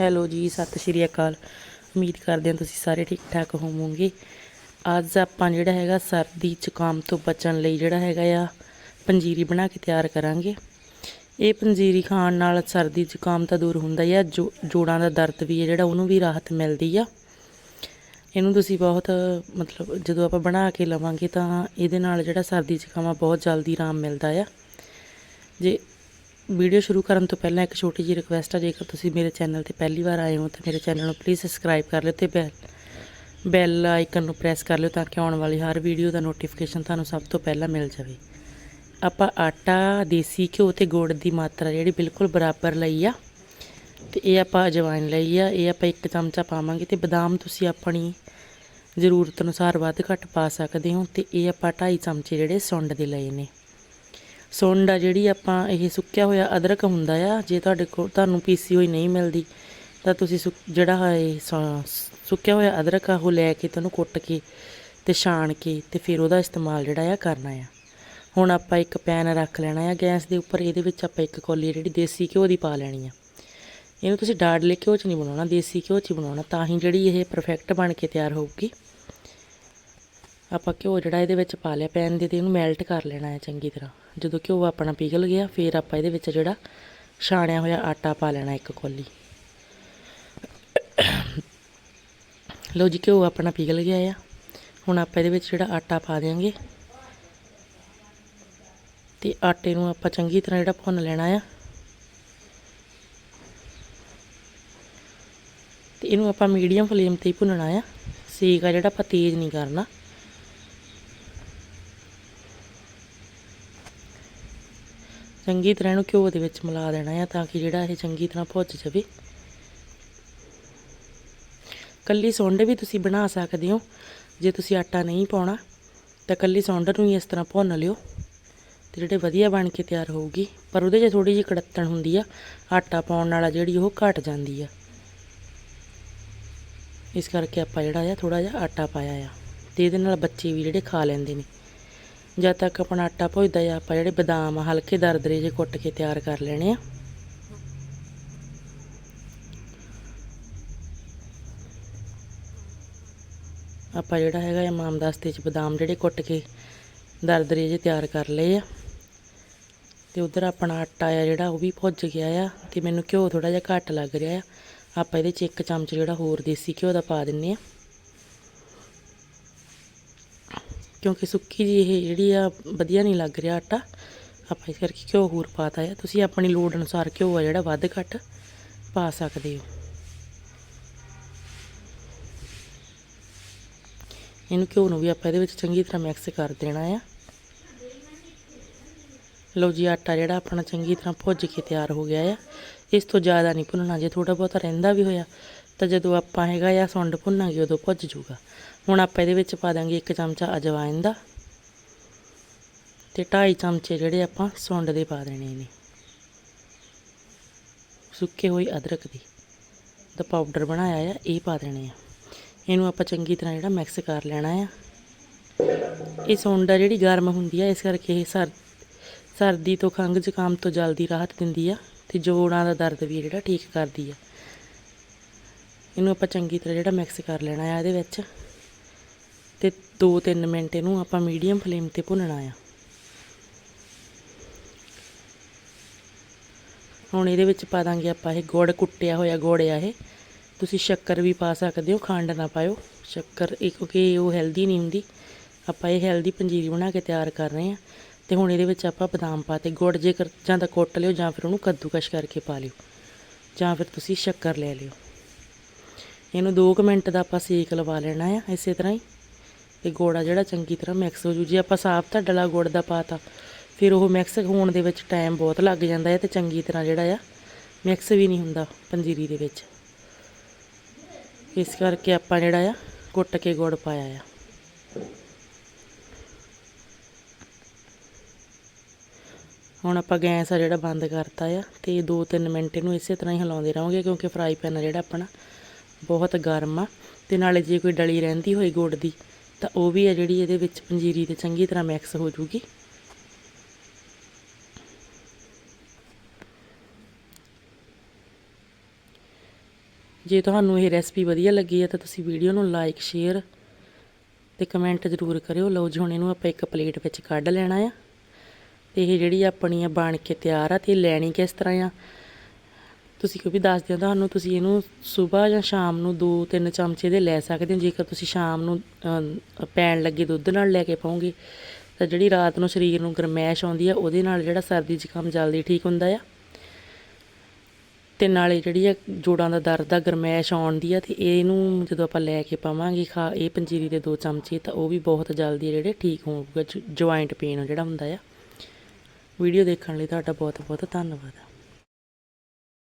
Hello ਜੀ, ਸਤਿ ਸ਼੍ਰੀ ਅਕਾਲ। ਉਮੀਦ ਕਰਦੇ ਹਾਂ ਤੁਸੀਂ ਸਾਰੇ ਠੀਕ ਠਾਕ ਹੋਵੋਗੇ। ਅੱਜ ਆਪਾਂ ਜਿਹੜਾ ਹੈਗਾ ਸਰਦੀ ਜ਼ੁਕਾਮ ਤੋਂ ਬਚਣ ਲਈ ਜਿਹੜਾ ਹੈਗਾ ਆ, ਪੰਜੀਰੀ ਬਣਾ ਕੇ ਤਿਆਰ ਕਰਾਂਗੇ। ਇਹ ਪੰਜੀਰੀ ਖਾਣ ਨਾਲ ਸਰਦੀ ਜ਼ੁਕਾਮ ਤਾਂ ਦੂਰ ਹੁੰਦਾ ਹੀ ਆ, ਜੋ ਜੋੜਾਂ ਦਾ ਦਰਦ ਵੀ ਹੈ ਜਿਹੜਾ ਉਹਨੂੰ ਵੀ ਰਾਹਤ ਮਿਲਦੀ ਆ। ਇਹਨੂੰ ਤੁਸੀਂ ਬਹੁਤ, ਮਤਲਬ ਜਦੋਂ ਆਪਾਂ ਬਣਾ ਕੇ ਲਵਾਂਗੇ ਤਾਂ ਇਹਦੇ ਨਾਲ ਜਿਹੜਾ ਸਰਦੀ ਜ਼ੁਕਾਮ ਆ, ਬਹੁਤ ਜਲਦੀ ਆਰਾਮ ਮਿਲਦਾ ਆ। ਜੇ ਵੀਡੀਓ ਸ਼ੁਰੂ ਕਰਨ ਤੋਂ ਪਹਿਲਾਂ ਇੱਕ ਛੋਟੀ ਜਿਹੀ ਰਿਕੁਐਸਟ ਆ, ਜੇਕਰ ਤੁਸੀਂ ਮੇਰੇ ਚੈਨਲ ਤੇ ਪਹਿਲੀ ਵਾਰ ਆਏ ਹੋ ਤਾਂ ਮੇਰੇ ਚੈਨਲ ਨੂੰ ਪਲੀਜ਼ ਸਬਸਕ੍ਰਾਈਬ ਕਰ ਲਿਓ ਤੇ ਬੈਲ ਬੈਲ ਆਈਕਨ ਨੂੰ ਪ੍ਰੈਸ ਕਰ ਲਿਓ ਤਾਂ ਕਿ ਆਉਣ ਵਾਲੀ ਹਰ ਵੀਡੀਓ ਦਾ ਨੋਟੀਫਿਕੇਸ਼ਨ ਤੁਹਾਨੂੰ ਸਭ ਤੋਂ ਪਹਿਲਾਂ ਮਿਲ ਜਾਵੇ। ਆਪਾਂ ਆਟਾ, ਦੇਸੀ ਘਿਓ ਤੇ ਗੁੜ ਦੀ ਮਾਤਰਾ ਜਿਹੜੀ ਬਿਲਕੁਲ ਬਰਾਬਰ ਲਈ ਆ ਤੇ ਇਹ ਆਪਾਂ ਅਜਵਾਇਣ ਲਈ ਆ। ਇਹ ਆਪਾਂ ਇੱਕ ਚਮਚਾ ਪਾਵਾਂਗੇ ਤੇ ਬਦਾਮ ਤੁਸੀਂ ਆਪਣੀ ਜ਼ਰੂਰਤ ਅਨੁਸਾਰ ਵੱਧ ਘੱਟ ਪਾ ਸਕਦੇ ਹੋ ਤੇ ਇਹ ਆਪਾਂ 2.5 ਚਮਚੇ ਜਿਹੜੇ ਸੁੰਡ ਦੇ ਲਏ ਨੇ। ਸੁੰਡ ਆ ਜਿਹੜੀ ਆਪਾਂ ਇਹ ਸੁੱਕਿਆ ਹੋਇਆ ਅਦਰਕ ਹੁੰਦਾ ਆ, ਜੇ ਤੁਹਾਡੇ ਕੋਲ ਤੁਹਾਨੂੰ ਪੀਸੀ ਹੋਈ ਨਹੀਂ ਮਿਲਦੀ, ਤਾਂ ਤੁਸੀਂ ਸੁੱਕ- ਜਿਹੜਾ ਹੈ ਇਹ ਸ- ਸੁੱਕਿਆ ਹੋਇਆ ਅਦਰਕ ਆ, ਉਹ ਲੈ ਕੇ ਤੁਹਾਨੂੰ ਕੁੱਟ ਕੇ ਤੇ ਛਾਣ ਕੇ ਤੇ ਫਿਰ ਉਹਦਾ ਇਸਤੇਮਾਲ ਜਿਹੜਾ ਆ ਕਰਨਾ ਆ। ਹੁਣ ਆਪਾਂ ਇੱਕ ਪੈਨ ਰੱਖ ਲੈਣਾ ਆ ਗੈਸ ਦੇ ਉੱਪਰ, ਇਹਦੇ ਵਿੱਚ ਆਪਾਂ ਇੱਕ ਕੌਲੀ ਜਿਹੜੀ ਦੇਸੀ ਘਿਓ ਦੀ ਪਾ ਲੈਣੀ ਆ। ਇਹਨੂੰ ਤੁਸੀਂ ਡਾਡਲੇ ਘਿਓ 'ਚ ਨਹੀਂ ਬਣਾਉਣਾ, ਦੇਸੀ ਘਿਓ 'ਚ ਬਣਾਉਣਾ, ਤਾਂ ਹੀ ਜਿਹੜੀ ਇਹ ਪਰਫੈਕਟ ਬਣ ਕੇ ਤਿਆਰ ਹੋਊਗੀ। ਆਪਾਂ ਘਿਓ ਜਿਹੜਾ ਇਹਦੇ ਵਿੱਚ ਪਾ ਲਿਆ, ਪੈਨ ਦੇ ਤੇ ਇਹਨੂੰ ਮੈਲਟ ਕਰ ਲੈਣਾ ਹੈ ਚੰਗੀ ਤਰ੍ਹਾਂ। ਜਦੋਂ ਘਿਓ ਆਪਣਾ ਪਿਘਲ ਗਿਆ, ਫਿਰ ਆਪਾਂ ਇਹਦੇ ਵਿੱਚ ਜਿਹੜਾ ਛਾਣਿਆ ਹੋਇਆ ਆਟਾ ਪਾ ਲੈਣਾ ਇੱਕ ਕੋਲੀ। ਲਓ ਜੀ, ਘਿਓ ਆਪਣਾ ਪਿਘਲ ਗਿਆ ਆ। ਹੁਣ ਆਪਾਂ ਇਹਦੇ ਵਿੱਚ ਜਿਹੜਾ ਆਟਾ ਪਾ ਦਿਆਂਗੇ, ਤੇ ਆਟੇ ਨੂੰ ਆਪਾਂ ਚੰਗੀ ਤਰ੍ਹਾਂ ਜਿਹੜਾ ਭੁੰਨ ਲੈਣਾ ਆ। ਤੇ ਇਹਨੂੰ ਆਪਾਂ ਮੀਡੀਅਮ ਫਲੇਮ ਤੇ ਹੀ ਭੁੰਨਣਾ ਆ। ਸੇਕ ਆ ਜਿਹੜਾ, ਆਪਾਂ ਤੇਜ਼ ਨਹੀਂ ਕਰਨਾ। ਚੰਗੀ ਤਰ੍ਹਾਂ ਇਹਨੂੰ ਘਿਓ ਦੇ ਵਿੱਚ ਮਿਲਾ ਦੇਣਾ ਆ ਤਾਂ ਕਿ ਜਿਹੜਾ ਇਹ ਚੰਗੀ ਤਰ੍ਹਾਂ ਭੁੱਜ ਜਾਵੇ। ਕੱਲੀ ਸੁੰਡ ਵੀ ਤੁਸੀਂ ਬਣਾ ਸਕਦੇ ਹੋ। ਜੇ ਤੁਸੀਂ ਆਟਾ ਨਹੀਂ ਪਾਉਣਾ, ਤਾਂ ਕੱਲੀ ਸੁੰਡ ਨੂੰ ਹੀ ਇਸ ਤਰ੍ਹਾਂ ਭੁੰਨ ਲਿਓ ਤੇ ਜਿਹੜੇ ਵਧੀਆ ਬਣ ਕੇ ਤਿਆਰ ਹੋਊਗੀ। ਪਰ ਉਹਦੇ 'ਚ ਥੋੜੀ ਜਿਹੀ ਕੜੱਤਣ ਹੁੰਦੀ ਆ। ਆਟਾ ਪਾਉਣ ਨਾਲ ਜਿਹੜੀ ਉਹ ਘਟ ਜਾਂਦੀ ਆ। ਇਸ ਕਰਕੇ ਆਪਾਂ ਜਿਹੜਾ ਆ ਥੋੜਾ ਜਿਹਾ ਆਟਾ ਪਾਇਆ ਆ। ਤੇ ਇਹਦੇ ਨਾਲ ਬੱਚੇ ਵੀ ਜਿਹੜੇ ਖਾ ਲੈਂਦੇ ਨੇ। ਜਦ ਤੱਕ ਆਪਣਾ ਆਟਾ ਭੁੱਜਦਾ ਆ ਆਪਾਂ ਜਿਹੜੇ ਬਦਾਮ ਆ ਹਲਕੇ ਦਰਦਰੇ ਜੇ ਕੁੱਟ ਕੇ ਤਿਆਰ ਕਰ ਲੈਣੇ ਆ। ਆਪਾਂ ਜਿਹੜਾ ਹੈਗਾ ਆ ਮਾਮਦਸਤੇ ਚ ਬਦਾਮ ਜਿਹੜੇ ਕੁੱਟ ਕੇ ਦਰਦਰੇ ਜੇ ਤਿਆਰ ਕਰ ਲਏ ਆ। ਤੇ ਉਧਰ ਆਪਣਾ ਆਟਾ ਆ ਜਿਹੜਾ ਉਹ ਵੀ ਭੁੱਜ ਗਿਆ ਆ ਤੇ ਮੈਨੂੰ ਘਿਓ ਥੋੜਾ ਜਿਹਾ ਘੱਟ ਲੱਗ ਰਿਹਾ ਆ। ਆਪਾਂ ਇਹਦੇ ਚ ਇੱਕ ਚਮਚ ਜਿਹੜਾ ਹੋਰ ਦੇਸੀ ਘਿਓ ਦਾ ਪਾ ਦਿੰਨੇ ਆ। ਕਿਉਂਕਿ ਸੁੱਕੀ ਜੀ ਇਹ ਜਿਹੜੀ ਆ, ਵਧੀਆ ਨਹੀਂ ਲੱਗ ਰਿਹਾ ਆਟਾ। ਆਪਾਂ ਇਸ ਕਰਕੇ ਘਿਓ ਹੋਰ ਪਾਤਾ ਆ। ਤੁਸੀਂ ਆਪਣੀ ਲੋੜ ਅਨੁਸਾਰ ਘਿਓ ਆ ਜਿਹੜਾ ਵੱਧ ਘੱਟ ਪਾ ਸਕਦੇ ਹੋ। ਇਹਨੂੰ ਘਿਓ ਨੂੰ ਵੀ ਆਪਾਂ ਇਹਦੇ ਵਿੱਚ ਚੰਗੀ ਤਰ੍ਹਾਂ ਮਿਕਸ ਕਰ ਦੇਣਾ ਆ। ਲਓ ਜੀ, ਆਟਾ ਜਿਹੜਾ ਆਪਣਾ ਚੰਗੀ ਤਰ੍ਹਾਂ ਭੁੱਜ ਕੇ ਤਿਆਰ ਹੋ ਗਿਆ ਆ। ਇਸ ਤੋਂ ਜ਼ਿਆਦਾ ਨਹੀਂ ਭੁੰਨਣਾ, ਜੇ ਥੋੜਾ ਬਹੁਤਾ ਰਹਿੰਦਾ ਵੀ ਹੋਇਆ, ਤਾਂ ਜਦੋਂ ਆਪਾਂ ਹੈਗਾ ਆ, ਸੁੰਡ ਭੁੰਨਾਂਗੇ, ਉਦੋਂ ਭੁੱਜ ਜੂਗਾ ਹੁਣ ਆਪਾਂ ਇਹਦੇ ਵਿੱਚ ਪਾ ਦਾਂਗੇ ਇੱਕ ਚਮਚਾ ਅਜਵਾਇਨ ਦਾ ਤੇ 2.5 ਚਮਚੇ ਜਿਹੜੇ ਆਪਾਂ ਸੁੰਡ ਦੇ ਪਾ ਦੇਣੇ ਨੇ। ਸੁੱਕੇ ਹੋਈ ਅਦਰਕ ਦੀ। ਦਾ ਪਾਊਡਰ ਬਣਾਇਆ ਆ, ਇਹ ਪਾ ਦੇਣੇ ਆ। ਇਹਨੂੰ ਆਪਾਂ ਚੰਗੀ ਤਰ੍ਹਾਂ ਜਿਹੜਾ ਮਿਕਸ ਕਰ ਲੈਣਾ ਆ। ਇਹ ਸੁੰਡ ਆ ਜਿਹੜੀ ਗਰਮ ਹੁੰਦੀ ਆ, ਇਸ ਕਰਕੇ ਇਹ ਸਰ, ਸਰਦੀ ਤੋਂ ਖੰਘ ਜ਼ੁਕਾਮ ਤੋਂ ਜਲਦੀ ਰਾਹਤ ਦਿੰਦੀ ਆ ਤੇ ਜੋੜਾਂ ਦਾ ਦਰਦ ਵੀ ਜਿਹੜਾ ਠੀਕ ਕਰਦੀ ਆ। ਇਹਨੂੰ ਆਪਾਂ ਚੰਗੀ ਤਰ੍ਹਾਂ ਜਿਹੜਾ ਮਿਕਸ ਕਰ ਲੈਣਾ ਆ ਇਹਦੇ ਵਿੱਚ। ਤੇ 2-3 ਮਿੰਟ ਇਹਨੂੰ ਆਪਾਂ ਮੀਡੀਅਮ ਫਲੇਮ ਤੇ ਭੁੰਨਣਾ ਆ। ਹੁਣ ਇਹਦੇ ਵਿੱਚ ਪਾ ਦਾਂਗੇ ਆਪਾਂ ਇਹ ਗੁੜ ਕੁੱਟਿਆ ਹੋਇਆ ਗੁੜ ਆ ਇਹ। ਤੁਸੀਂ ਸ਼ੱਕਰ ਵੀ ਪਾ ਸਕਦੇ ਹੋ, ਖੰਡ ਨਾ ਪਾਇਓ। ਸ਼ੱਕਰ ਇਹ ਕਿਉਂਕਿ ਉਹ ਹੈਲਦੀ ਨਹੀਂ ਹੁੰਦੀ। ਆਪਾਂ ਇਹ ਹੈਲਦੀ ਪੰਜੀਰੀ ਬਣਾ ਕੇ ਤਿਆਰ ਕਰ ਰਹੇ ਹਾਂ। ਤੇ ਹੁਣ ਇਹਦੇ ਵਿੱਚ ਆਪਾਂ ਬਦਾਮ ਪਾਤੇ ਗੁੜ ਜੇਕਰ ਜਾਂ ਤਾਂ ਕੁੱਟ ਲਿਓ ਜਾਂ ਫਿਰ ਉਹਨੂੰ ਕੱਦੂਕਸ਼ ਕਰਕੇ ਪਾ ਲਿਓ। ਜਾਂ ਫਿਰ ਤੁਸੀਂ ਸ਼ੱਕਰ ਲੈ ਲਿਓ। ਇਹਨੂੰ 2 ਮਿੰਟ ਦਾ ਆਪਾਂ ਸੇਕ ਲਵਾ ਲੈਣਾ ਆ, ਇਸੇ ਤਰ੍ਹਾਂ ਹੀ। ਤੇ ਗੋੜਾ ਜਿਹੜਾ ਚੰਗੀ ਤਰ੍ਹਾਂ ਮਿਕਸ ਹੋ ਜੂ। ਜੇ ਆਪਾਂ ਸਾਫ਼ ਧੜਲਾ ਗੁੜ ਦਾ ਪਾਤਾ ਫਿਰ ਉਹ ਮਿਕਸ ਹੋਣ ਦੇ ਵਿੱਚ ਟਾਈਮ ਬਹੁਤ ਲੱਗ ਜਾਂਦਾ ਹੈ ਤੇ ਚੰਗੀ ਤਰ੍ਹਾਂ ਜਿਹੜਾ ਆ ਮਿਕਸ ਵੀ ਨਹੀਂ ਹੁੰਦਾ ਪੰਜੀਰੀ ਦੇ ਵਿੱਚ। ਇਸ ਕਰਕੇ ਆਪਾਂ ਜਿਹੜਾ ਆ, ਕੁੱਟ ਕੇ ਗੁੜ ਪਾਇਆ ਆ। ਹੁਣ ਆਪਾਂ ਗੈਸ ਆ ਜਿਹੜਾ ਬੰਦ ਕਰਤਾ ਆ ਤੇ 2-3 ਮਿੰਟ ਇਹਨੂੰ ਇਸੇ ਤਰ੍ਹਾਂ ਹੀ ਹਿਲਾਉਂਦੇ ਰਹਾਂਗੇ ਕਿਉਂਕਿ ਫਰਾਈ ਪੈਨ ਜਿਹੜਾ ਆਪਣਾ ਬਹੁਤ ਗਰਮ ਆ ਤੇ ਨਾਲੇ ਜੇ ਕੋਈ ਡਲੀ ਰਹਿੰਦੀ ਹੋਈ ਗੁੜ ਦੀ ਤਾਂ ਉਹ ਵੀ ਆ ਜਿਹੜੀ ਇਹਦੇ ਵਿੱਚ ਪੰਜੀਰੀ ਤੇ ਚੰਗੀ ਤਰ੍ਹਾਂ ਮਿਕਸ ਹੋ ਜੂਗੀ। ਜੇ ਤੁਹਾਨੂੰ ਇਹ ਰੈਸਪੀ ਵਧੀਆ ਲੱਗੀ ਹੈ ਤਾਂ ਤੁਸੀਂ ਵੀਡੀਓ ਨੂੰ ਲਾਈਕ ਸ਼ੇਅਰ ਤੇ ਕਮੈਂਟ ਜ਼ਰੂਰ ਕਰਿਓ। ਲਓ ਜੀ, ਹੁਣ ਇਹਨੂੰ ਆਪਾਂ ਇੱਕ ਪਲੇਟ ਵਿੱਚ ਕੱਢ ਲੈਣਾ ਆ। ਤੇ ਇਹ ਜਿਹੜੀ ਆਪਣੀ ਆ, ਬਣ ਕੇ ਤਿਆਰ ਆ ਤੇ ਲੈਣੀ ਕਿਸ ਤਰ੍ਹਾਂ ਆ? ਤੁਸੀਂ ਕੋਈ ਵੀ ਦੱਸਦੇ ਹੋ ਤੁਹਾਨੂੰ ਤੁਸੀਂ ਇਹਨੂੰ ਸਵੇਰ ਜਾਂ ਸ਼ਾਮ ਨੂੰ 2-3 ਚਮਚੇ ਦੇ ਲੈ ਸਕਦੇ ਹੋ। ਜੇਕਰ ਤੁਸੀਂ ਸ਼ਾਮ ਨੂੰ ਪੈਣ ਲੱਗੇ ਦੁੱਧ ਨਾਲ ਲੈ ਕੇ ਪਾਓਗੇ, ਤਾਂ ਜਿਹੜੀ ਰਾਤ ਨੂੰ ਸਰੀਰ ਨੂੰ ਗਰਮੈਸ਼ ਆਉਂਦੀ ਆ, ਉਹਦੇ ਨਾਲ ਜਿਹੜਾ ਸਰਦੀ ਜ਼ੁਕਾਮ ਜਲਦੀ ਠੀਕ ਹੁੰਦਾ ਆ। ਤੇ ਨਾਲੇ ਜਿਹੜੀ ਆ ਜੋੜਾਂ ਦਾ ਦਰਦ ਆ, ਗਰਮੈਸ਼ ਆਉਣ ਦੀ ਆ, ਤੇ ਇਹਨੂੰ ਜਦੋਂ ਆਪਾਂ ਲੈ ਕੇ ਪਾਵਾਂਗੇ ਖਾ, ਇਹ ਪੰਜੀਰੀ ਦੇ ਦੋ ਚਮਚੇ, ਤਾਂ ਉਹ ਵੀ ਬਹੁਤ ਜਲਦੀ ਜਿਹੜੇ ਠੀਕ ਹੋਊਗਾ ਜੁਆਇੰਟ ਪੇਨ ਜਿਹੜਾ ਹੁੰਦਾ ਆ। ਵੀਡੀਓ ਦੇਖਣ ਲਈ ਤੁਹਾਡਾ ਬਹੁਤ ਬਹੁਤ ਧੰਨਵਾਦ।